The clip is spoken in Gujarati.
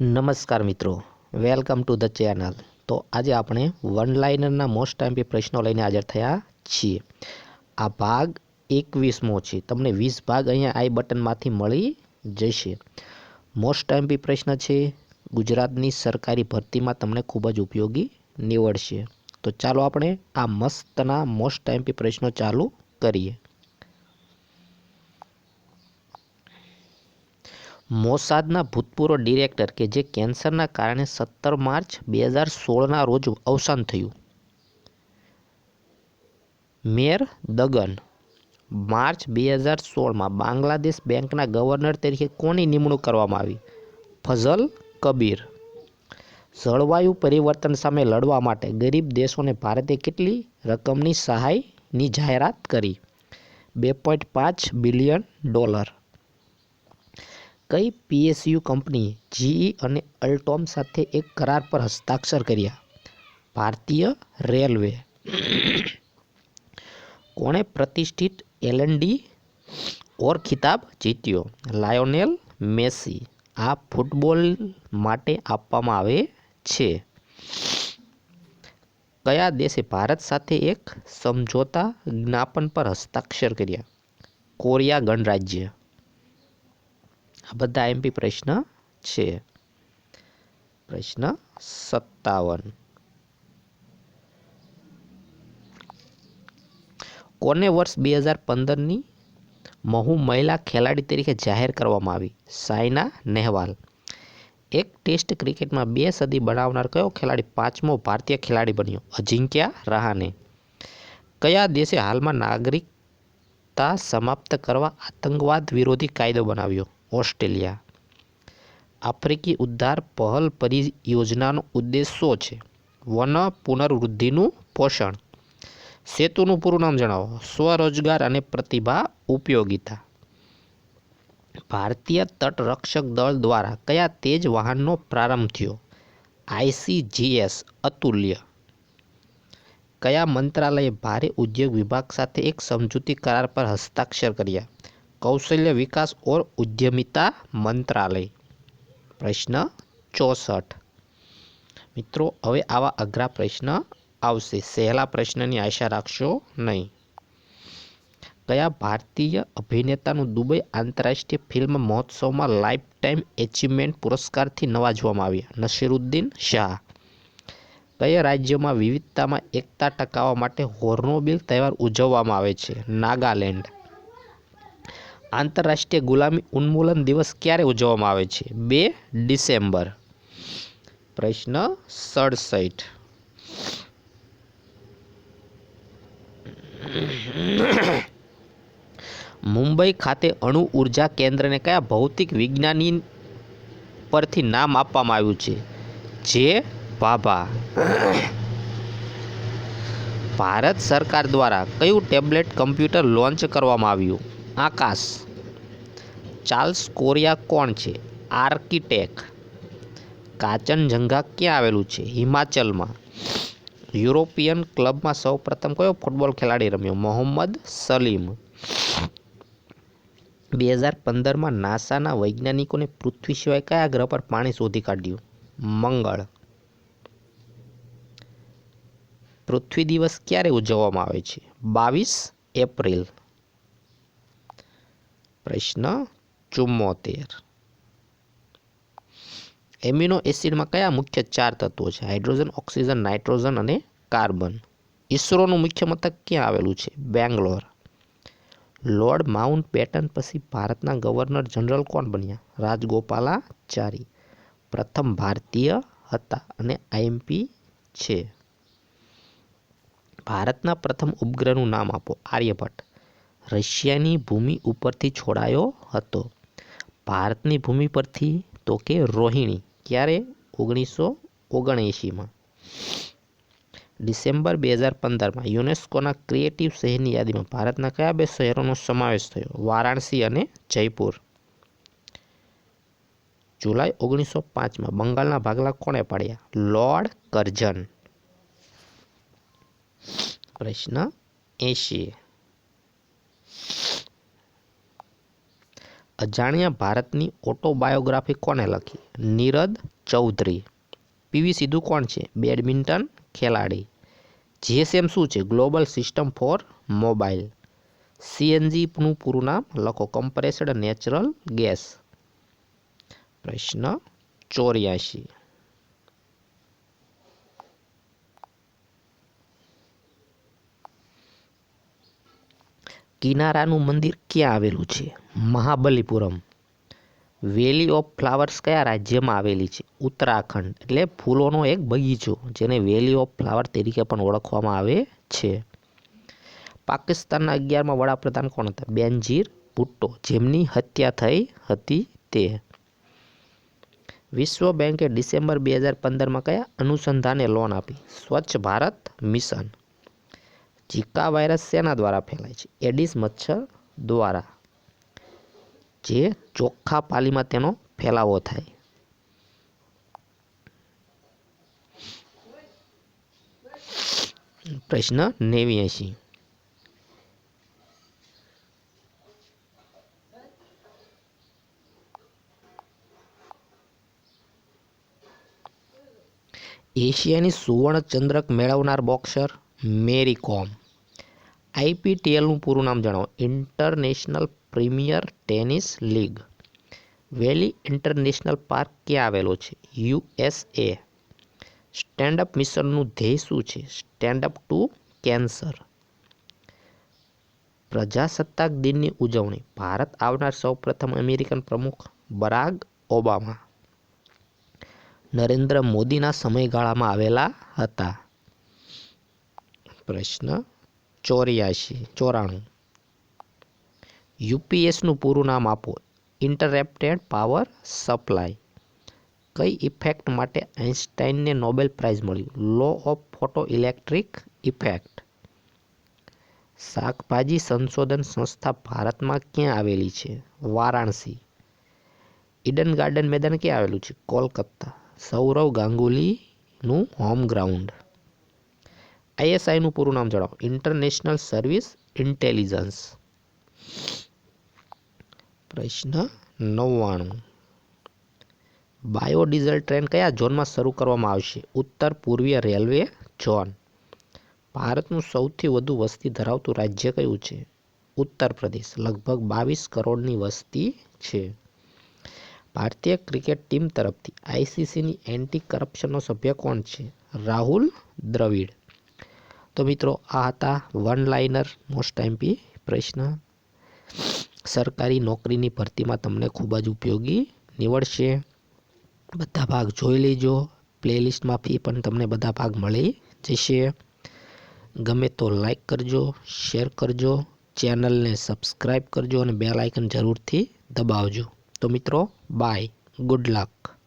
નમસ્કાર મિત્રો, વેલકમ ટુ ધ ચેનલ. તો આજે આપણે વન લાઇનરના મોસ્ટ ટાઈમપી પ્રશ્નો લઈને હાજર થયા છીએ. આ ભાગ એકવીસમો છે. તમને વીસ ભાગ અહીંયા આઈ બટનમાંથી મળી જશે. મોસ્ટ ટાઈમપી પ્રશ્ન છે, ગુજરાતની સરકારી ભરતીમાં તમને ખૂબ જ ઉપયોગી નીવડશે. તો ચાલો આપણે આ મસ્તના મોસ્ટ ટાઈમપી પ્રશ્નો ચાલુ કરીએ. મોસાદના ભૂતપૂર્વ ડિરેક્ટર કે જે કેન્સરના કારણે સત્તર માર્ચ બે હજાર સોળના રોજ અવસાન થયું. મેર દગન, માર્ચ બે હજાર સોળમાં બાંગ્લાદેશ બેંકના ગવર્નર તરીકે કોની નિમણૂક કરવામાં આવી? ફઝલ કબીર. જળવાયુ પરિવર્તન સામે લડવા માટે ગરીબ દેશોને ભારતે કેટલી રકમની સહાયની જાહેરાત કરી? બે પોઈન્ટ પાંચ બિલિયન ડોલર. કઈ પીએસયુ કંપનીએ જીઈ અને અલ્ટોમ સાથે એક કરાર પર હસ્તાક્ષર કર્યા? ભારતીય રેલવે. કોણે પ્રતિષ્ઠિત એલએનડી ઓર ખિતાબ જીત્યો? લાયોનેલ મેસી. આ ફૂટબોલ માટે આપવામાં આવે છે. કયા દેશે ભારત સાથે એક સમજોતા જ્ઞાપન પર હસ્તાક્ષર કર્યા? કોરિયા ગણરાજ્ય. આ બધા એમપી પ્રશ્ન છે. પ્રશ્ન સત્તાવન. કોને વર્ષ બે હજાર પંદરની મહુ મહિલા ખેલાડી તરીકે જાહેર કરવામાં આવી? સાયના નેહવાલ. એક ટેસ્ટ ક્રિકેટમાં બે સદી બનાવનાર કયો ખેલાડી પાંચમો ભારતીય ખેલાડી બન્યો? અજિંક્યા રહાને. કયા દેશે હાલમાં નાગરિકતા સમાપ્ત કરવા આતંકવાદ વિરોધી કાયદો બનાવ્યો? ઓસ્ટ્રેલિયા. આફ્રિકી ઉદ્ધાર પહેલ પરિયોજનાનો ઉદ્દેશ શું છે? વન પુનર્વૃદ્ધિનું પોષણ. સેતુનું પૂરું નામ જણાવો. સ્વરોજગાર અને પ્રતિભા ઉપયોગિતા. ભારતીય તટરક્ષક દળ દ્વારા કયા તેજ વાહનનો પ્રારંભ થયો? આઈસીજીએસ અતુલ્ય. કયા મંત્રાલયે ભારે ઉદ્યોગ વિભાગ સાથે એક સમજૂતી કરાર પર હસ્તાક્ષર કર્યા? કૌશલ્ય વિકાસ ઓર ઉદ્યમિતા મંત્રાલય. પ્રશ્ન ચોસઠ. મિત્રો, હવે આવા અઘરા પ્રશ્ન આવશે. સહેલા પ્રશ્નની આશા રાખશો નહીં. કયા ભારતીય અભિનેતાનું દુબઈ આંતરરાષ્ટ્રીય ફિલ્મ મહોત્સવમાં લાઈફ ટાઈમ એચિવમેન્ટ પુરસ્કારથી નવાજવામાં આવ્યા? નસીરુદ્દીન શાહ. કયા રાજ્યમાં વિવિધતામાં એકતા ટકાવવા માટે હોર્નોબિલ તહેવાર ઉજવવામાં આવે છે? નાગાલેન્ડ. આંતરરાષ્ટ્રીય ગુલામી ઉન્મૂલન દિવસ ક્યારે ઉજવવામાં આવે છે? બે ડિસેમ્બર. પ્રશ્ન સડસઠ. મુંબઈ ખાતે અણુ ઊર્જા કેન્દ્રને કયા ભૌતિક વિજ્ઞાની પરથી નામ આપવામાં આવ્યું છે? જે ભાભા ભારત સરકાર દ્વારા કયું ટેબ્લેટ કમ્પ્યુટર લોન્ચ કરવામાં આવ્યું? આકાશ. ચાર્લ્સ કોરિયા કોણ છે? આર્કિટેક કાચનજંઘા ક્યાં આવેલું છે? હિમાચલમાં. યુરોપિયન ક્લબમાં સૌપ્રથમ કયો ફૂટબોલ ખેલાડી રમ્યો? મોહમ્મદ સલીમ. બે હજાર પંદરમાં નાસાના વૈજ્ઞાનિકોને પૃથ્વી સિવાય કયા ગ્રહ પર પાણી શોધી કાઢ્યું? મંગળ. પૃથ્વી દિવસ ક્યારે ઉજવવામાં આવે છે? બાવીસ એપ્રિલ. પ્રશ્ન ચુમ્મોતેર. એમિનો એસિડમાં કયા મુખ્ય ચાર તત્વો છે? હાઇડ્રોજન, ઓક્સિજન, નાઇટ્રોજન અને કાર્બન. ઇસરોનું મુખ્ય મથક ક્યાં આવેલું છે? બેંગ્લોર. લોર્ડ માઉન્ટ બેટન પછી ભારતના ગવર્નર જનરલ કોણ બન્યા? રાજગોપાલાચારી. પ્રથમ ભારતીય હતા અને આઈએમપી છે. ભારતના પ્રથમ ઉપગ્રહનું નામ આપો. આર્યભટ્ટ. રશિયાની ભૂમિ ઉપરથી છોડાયો હતો. ભારતની ભૂમિ પરથી તો કે રોહિણી, ક્યારે? ઓગણીસો ઓગણએંશીમાં. ડિસેમ્બર બે હજાર પંદરમાં યુનેસ્કોના ક્રિએટિવ શહેરની યાદીમાં ભારતના કયા બે શહેરોનો સમાવેશ થયો? વારાણસી અને જયપુર. જુલાઈ ઓગણીસો પાંચમાં બંગાળના ભાગલા કોણે પાડ્યા? લોર્ડ કરજન પ્રશ્ન એંશી. અજાણ્યા ભારતની ઓટોબાયોગ્રાફી કોને લખી? નીરદ ચૌધરી. પીવી સિદ્ધુ કોણ છે? બેડમિન્ટન ખેલાડી. જીએસએમ શું છે? Global system for mobile. સીએનજીનું પૂરું નામ લખો. Compressed natural gas. પ્રશ્ન ચોર્યાસી કિનારાનું મંદિર ક્યાં આવેલું છે? મહાબલીપુરમ. વેલી ઓફ ફ્લાવર્સ કયા રાજ્યમાં આવેલી છે? ઉત્તરાખંડ. એટલે ફૂલોનો એક બગીચો, જેને વેલી ઓફ ફ્લાવર તરીકે પણ ઓળખવામાં આવે છે. પાકિસ્તાનના અગિયારમાં વડાપ્રધાન કોણ હતા? બેનજીર ભુટ્ટો, જેમની હત્યા થઈ હતી તે. વિશ્વ બેંકે ડિસેમ્બર બે હજાર પંદરમાં કયા અનુસંધાને લોન આપી? સ્વચ્છ ભારત મિશન. ઝીકા વાયરસ શેના દ્વારા ફેલાય છે? એડિસ મચ્છર દ્વારા. જે ચોખ્ખા પાલીમાં તેનો ફેલાવો થાય. પ્રશ્ન નેવ્યાસી એશિયાની સુવર્ણ ચંદ્રક મેળવનાર બોક્સર મેરી કોમ. આઈપીટીએલનું પૂરું નામ જણાવો. International premier tennis league. Valley international park ક્યાં આવેલો છે? યુએસએ સ્ટેન્ડઅપ મિશનનું ધ્યેય શું છે? Stand up to cancer. પ્રજાસત્તાક દિનની ઉજવણી. ભારત આવનાર સૌપ્રથમ અમેરિકન પ્રમુખ બરાક ઓબામા. નરેન્દ્ર મોદીના સમયગાળામાં આવેલા હતા. પ્રશ્ન ચોર્યાસી ચોરાણું. યુપીએસનું પૂરું નામ આપો. ઇન્ટરેપ્ટેડ પાવર સપ્લાય કઈ ઇફેક્ટ માટે આઇન્સ્ટાઇનને નોબેલ પ્રાઇઝ મળ્યું? Law of photoelectric effect શાકભાજી સંશોધન સંસ્થા ભારતમાં ક્યાં આવેલી છે? વારાણસી. ઈડન ગાર્ડન મેદાન ક્યાં આવેલું છે? કોલકાતા. સૌરવ ગાંગુલીનું હોમ ગ્રાઉન્ડ આઈએસઆઈનું પૂરું નામ જણાવો. ઇન્ટરનેશનલ સર્વિસ ઇન્ટેલિજન્સ પ્રશ્ન નવ્વાણું. બાયોડીઝલ ટ્રેન કયા ઝોનમાં શરૂ કરવામાં આવશે? ઉત્તર, પૂર્વીય રેલવે, ઝોન. ભારતનું સૌથી વધુ વસ્તી ધરાવતું રાજ્ય કયું છે? ઉત્તર પ્રદેશ. લગભગ બાવીસ કરોડની વસ્તી છે. ભારતીય ક્રિકેટ ટીમ તરફથી આઈસીસીની એન્ટી કરપ્શનનો સભ્ય કોણ છે? રાહુલ દ્રવિડ. તો મિત્રો, આ હતા વન લાઇનર મોસ્ટ એમપી પ્રશ્ન સરકારી નોકરીની ભરતીમાં તમને ખૂબ જ ઉપયોગી નીવડશે. બધા ભાગ જોઈ લેજો. પ્લેલિસ્ટમાંથી પણ તમને બધા ભાગ મળી જશે. ગમે તો લાઈક કરજો, શેર કરજો, ચેનલને સબસ્ક્રાઈબ કરજો અને બેલ આઇકન જરૂરથી દબાવજો. તો મિત્રો, બાય. Good luck.